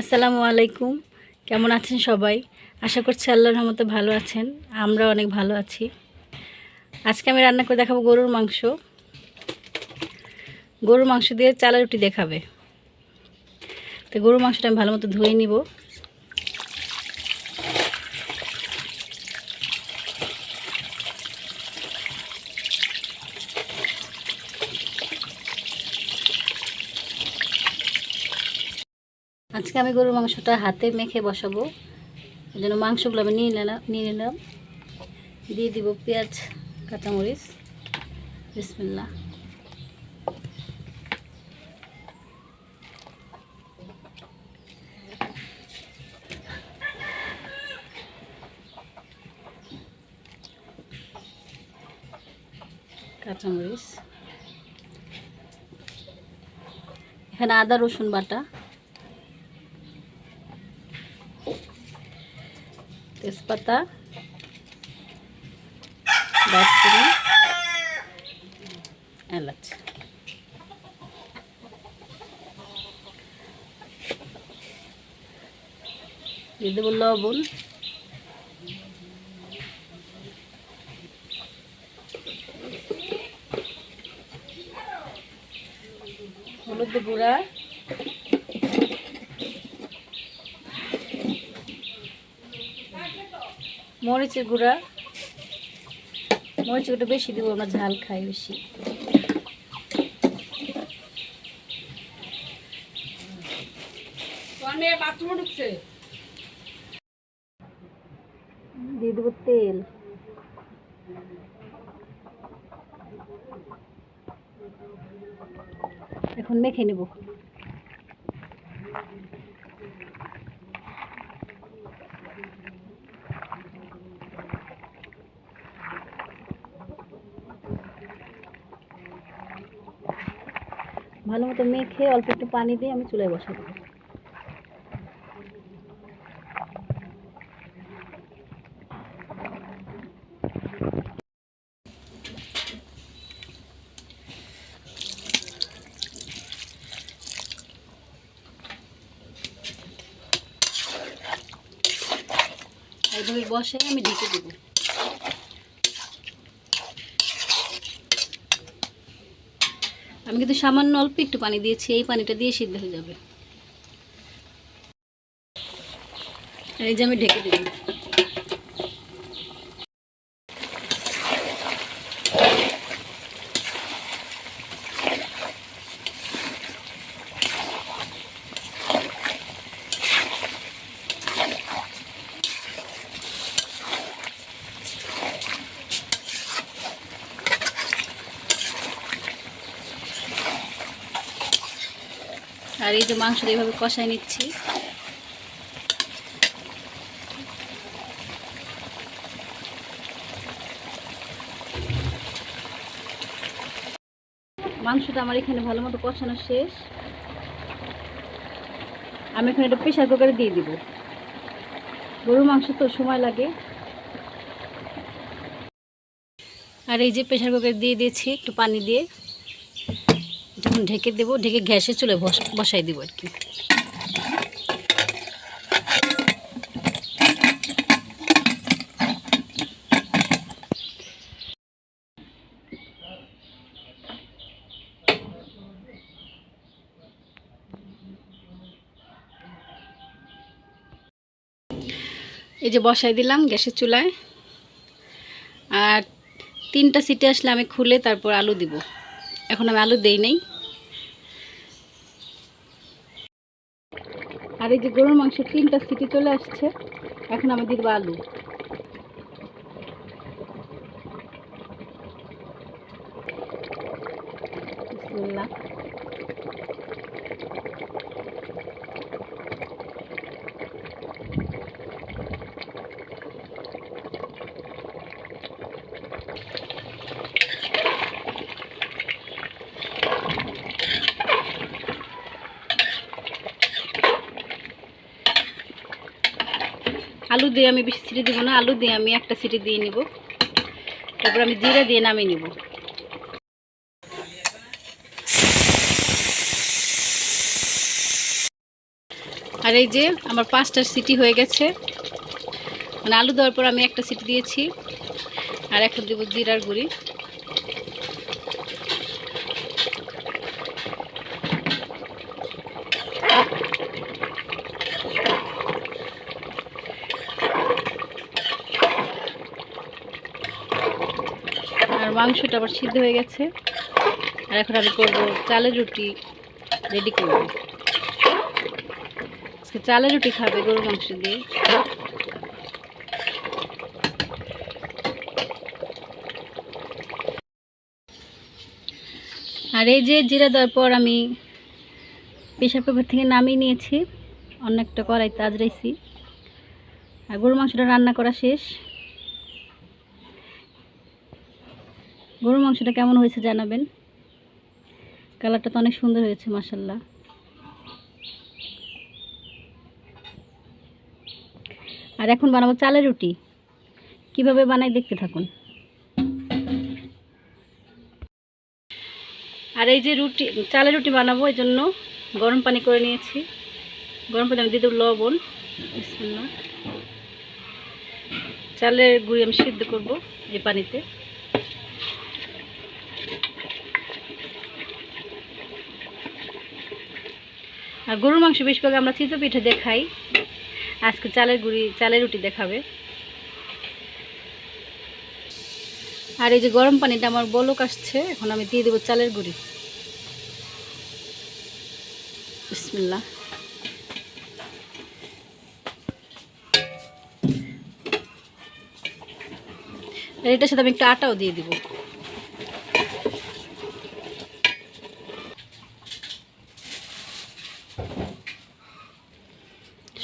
আসসালামু আলাইকুম। কেমন আছেন সবাই? আশা করছি আল্লাহর রহমতে ভালো আছেন। আমরা অনেক ভালো আছি। আজকে আমি রান্না করে দেখাবো গরুর মাংস। গরুর মাংস দিয়ে চালা রুটি দেখাবে। তো গরুর মাংসটা আমি ভালো মতো ধুয়ে নিব। আজকে আমি গরুর মাংসটা হাতে মেখে বসাবো। এই জন্য মাংসগুলো আমি নিয়ে নিলাম নিয়ে নিলাম। দিয়ে দিব পেঁয়াজ, কাঁচামরিচ। বিসমিল্লা কাঁচামরিচ। এখানে আদা, রসুন বাটা। তেজপাতা দারচিনি এলাচ। দিয়ে দেবো লবণ। হলুদ গুঁড়া। মরিচের গুঁড়া। মরিচের গুঁড়া বেশি দিব আমরা ঝাল খাই বেশি। দিয়ে দেবো তেল। এখন মেখে নেব। ভালো মতো মেখে অল্প একটু পানি দিয়ে আমি চুলায় বসা দেবো বসে আমি ঢেকে দেবো। আমি কিন্তু সামান্য অল্প একটু পানি দিয়েছি, এই পানিটা দিয়ে সিদ্ধ হয়ে যাবে। এই যে আমি ঢেকে দেবো আর এই যে মাংসটা এইভাবে কষাই নিচ্ছি। মাংসটা আমার এখানে ভালো মতো কষানো শেষ। আমি এখানে একটা প্রেশার কুকারে দিয়ে দিব। গরুর মাংস তো সময় লাগে। আর এই যে প্রেশার কুকারে দিয়ে দিয়েছি একটু পানি দিয়ে। যখন ঢেকে দেবো, ঢেকে গ্যাসে চলে বসাই দেবো আর কি। এই যে বসাই দিলাম গ্যাসের চুলায়। আর তিনটা সিটে আসলে আমি খুলে তারপর আলু দিব। এখন আমি আলু দেই নাই। আর এই যে গরুর মাংস তিনটা সিটি চলে আসছে। এখন আমি দিব আলু আলু দিয়ে আমি বেশি সিটি দিব না, আলু দিয়ে আমি একটা সিটি দিয়ে নিব। তারপর আমি জিরা দিয়ে নামিয়ে নিব। আর এই যে আমার পাঁচটা সিটি হয়ে গেছে। মানে আলু দেওয়ার পর আমি একটা সিটি দিয়েছি। আর একটা দেবো জিরার গুঁড়ি আর মাংসটা আবার সিদ্ধ হয়ে গেছে। আর এখন আমি করব চালের রুটি রেডি করব। আজকে চালের রুটি খাবে গরুর মাংস দিয়ে। আর এই যে জিরা দেওয়ার পর আমি প্রেশার কুকার থেকে নামিয়ে নিয়েছি। অনেকটা কড়াইতে আজরাইছি আর গরুর মাংসটা রান্না করা শেষ গরুর মাংসটা কেমন হয়েছে জানাবেন? কালারটা তো অনেক সুন্দর হয়েছে মাসাল্লাহ আর এখন বানাবো চালের রুটি। কীভাবে বানাই দেখতে থাকুন। আর এই যে রুটি, চালের রুটি বানাবো, এই জন্য গরম পানি করে নিয়েছি। গরম পানি আমি দিয়ে দেবো লবণ। চালের গুঁড়ি আমি সিদ্ধ করব এই পানিতে। আর গরুর মাংস বেশিরভাগ আমরা চিতো পিঠে দেখাই। আজকে চালের গুঁড়ি, চালের রুটি দেখাবে। আর এই যে গরম পানিটা আমার বলক আসছে, এখন আমি দিয়ে দেবো চালের গুঁড়ি। বিসমিল্লাহ। আর এটার সাথে আমি একটু আটাও দিয়ে দিব।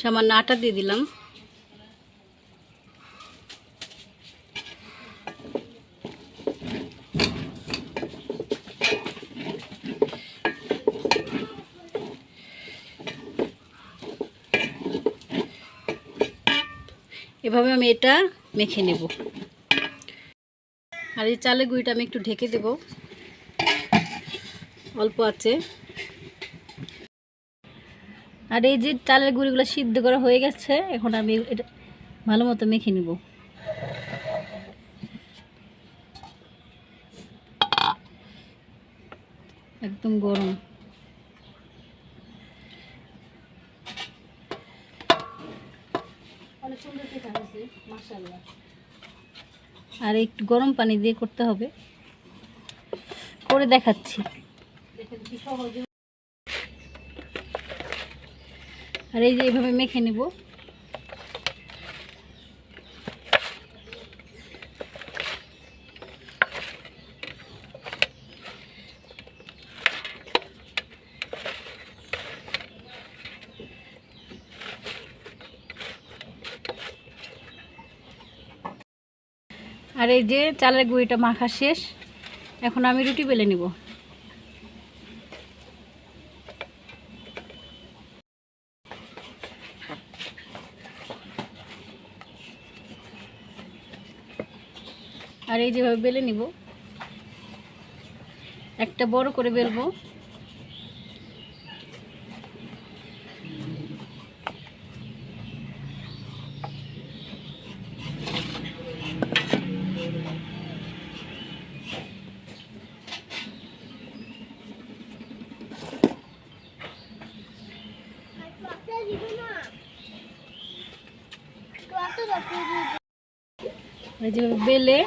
সামান্য আটা দিয়ে দিলাম। এভাবে আমি এটা মেখে নেব। আর এই চালের গুঁড়িটা আমি একটু ঢেকে দেব। অল্প আছে। আর এই যে চালের গুঁড়িগুলো সিদ্ধ করা হয়ে গেছে এখন আমি এটা ভালো মতো মেখে নিব। একদম গরম। আর একটু গরম পানি দিয়ে করতে হবে। করে দেখাচ্ছি। আর এই যে এইভাবে মেখে নেব। আর এই যে চালের গুঁড়িটা মাখা শেষ। এখন আমি রুটি বেলে নিব। আর এই যেভাবে বেলে নিব একটা বড় করে বেলবো। যেভাবে বেলে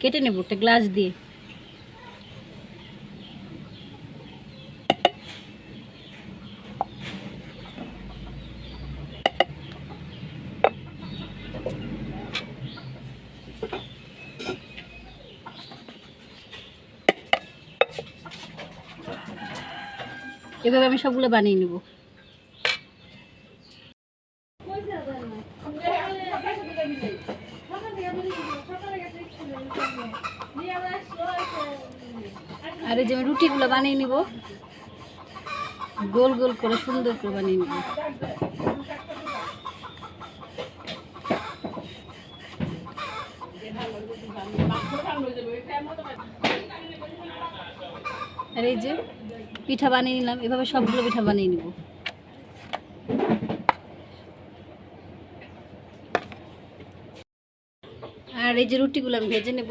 কেটে নেব একটা গ্লাস দিয়ে। এভাবে আমি সবগুলো বানিয়ে নেব। বানিয়ে নিব। গোল গোল করে সুন্দর করে বানিয়ে নিব। আর এই যে পিঠা বানিয়ে নিলাম, এভাবে সবগুলো পিঠা বানিয়ে নিব। আর এই যে রুটিগুলো আমি ভেজে নেব।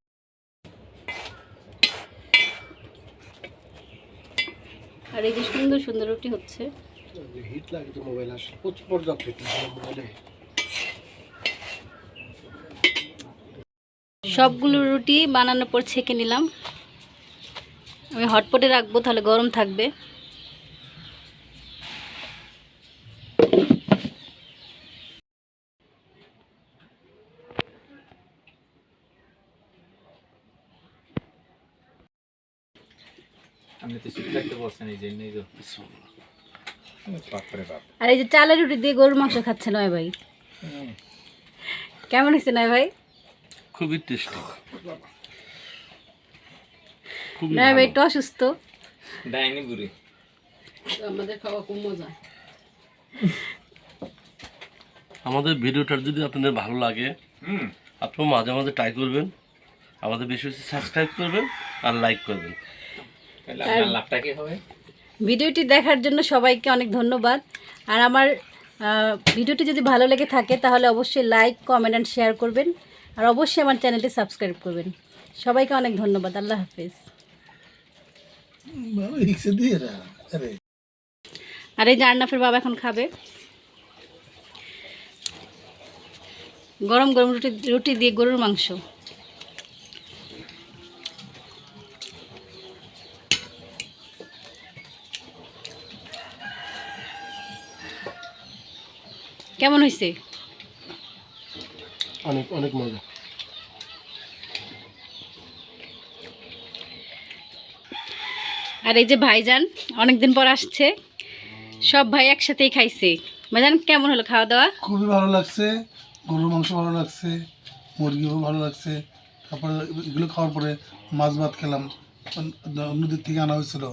আর এই যে সুন্দর সুন্দর রুটি হচ্ছে। হিট লাগে তো মোবাইল আসলে। প্রচুর পর্যাপ্ত হিট মোবাইলে সবগুলো রুটি বানানোর পর ছেঁকে নিলাম। আমি হটপটে রাখব তাহলে গরম থাকবে। তো শিখে রাখতে বলছেন এই জন্যই তো। বাপরে বাপ। আর এই যে চালের রুটি দিয়ে গরুর মাংস খাচ্ছে নয় ভাই। কেমন হয়েছে নয় ভাই? খুবই টেস্টি। খুবই নয় ভাই একটু অসুস্থ। ডাইনি বুড়ি। আমাদের ভিডিওটা যদি আপনাদের ভালো লাগে হুম। আপনারা মাঝে মাঝে ট্রাই করবেন। আমাদের বেশি বেশি সাবস্ক্রাইব করবেন আর লাইক করবেন তাহলে আপনার লাভটা কি হবে ভিডিওটি দেখার জন্য সবাইকে অনেক ধন্যবাদ। আর আমার ভিডিওটি যদি ভালো লেগে থাকে তাহলে অবশ্যই লাইক কমেন্ট অ্যান্ড শেয়ার করবেন। আর অবশ্যই আমার চ্যানেলটি সাবস্ক্রাইব করবেন। সবাইকে অনেক ধন্যবাদ। আল্লাহ হাফিজ। আরে। আর এই যে আর্নাফের বাবা এখন খাবে। গরম গরম রুটি রুটি দিয়ে গরুর মাংস। কেমন হয়েছে অনেক অনেক মজা। আর এই যে ভাইজান অনেকদিন পর আসছে। সব ভাই একসাথেই খাইছে। ভাইজান কেমন হলো খাওয়া দাওয়া? খুবই ভালো লাগছে। গরুর মাংস ভালো লাগছে মুরগিও ভালো লাগছে। তারপরে এগুলো খাওয়ার পরে মাছ ভাত খেলাম। নদীর থেকে আনা হয়েছিল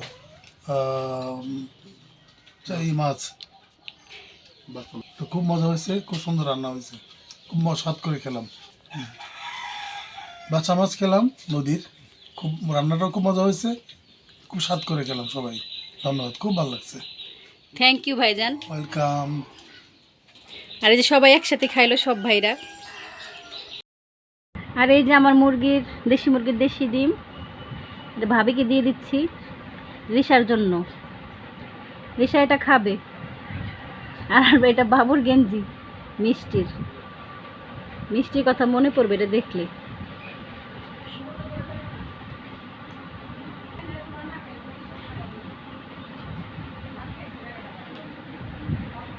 এই মাছ। তো খুব মজা হয়েছে খুব সুন্দর রান্না হয়েছে। খুব স্বাদ করে খেলাম। বাচ্চা মাছ খেলাম নদীর। খুব রান্নাটাও খুব মজা হয়েছে খুব স্বাদ করে খেলাম সবাই। ধন্যবাদ খুব ভালো লাগছে। থ্যাংক ইউ ভাইজান। ওয়েলকাম আর এই যে সবাই একসাথে খাইলো সব ভাইরা। আর এই যে আমার মুরগির দেশি মুরগির দেশি ডিম ভাবিকে দিয়ে দিচ্ছি রিসার জন্য। রিসা এটা খাবে। আর এটা বাবুর গেঞ্জি মিষ্টির। মিষ্টির কথা মনে পড়বে এটা দেখলে।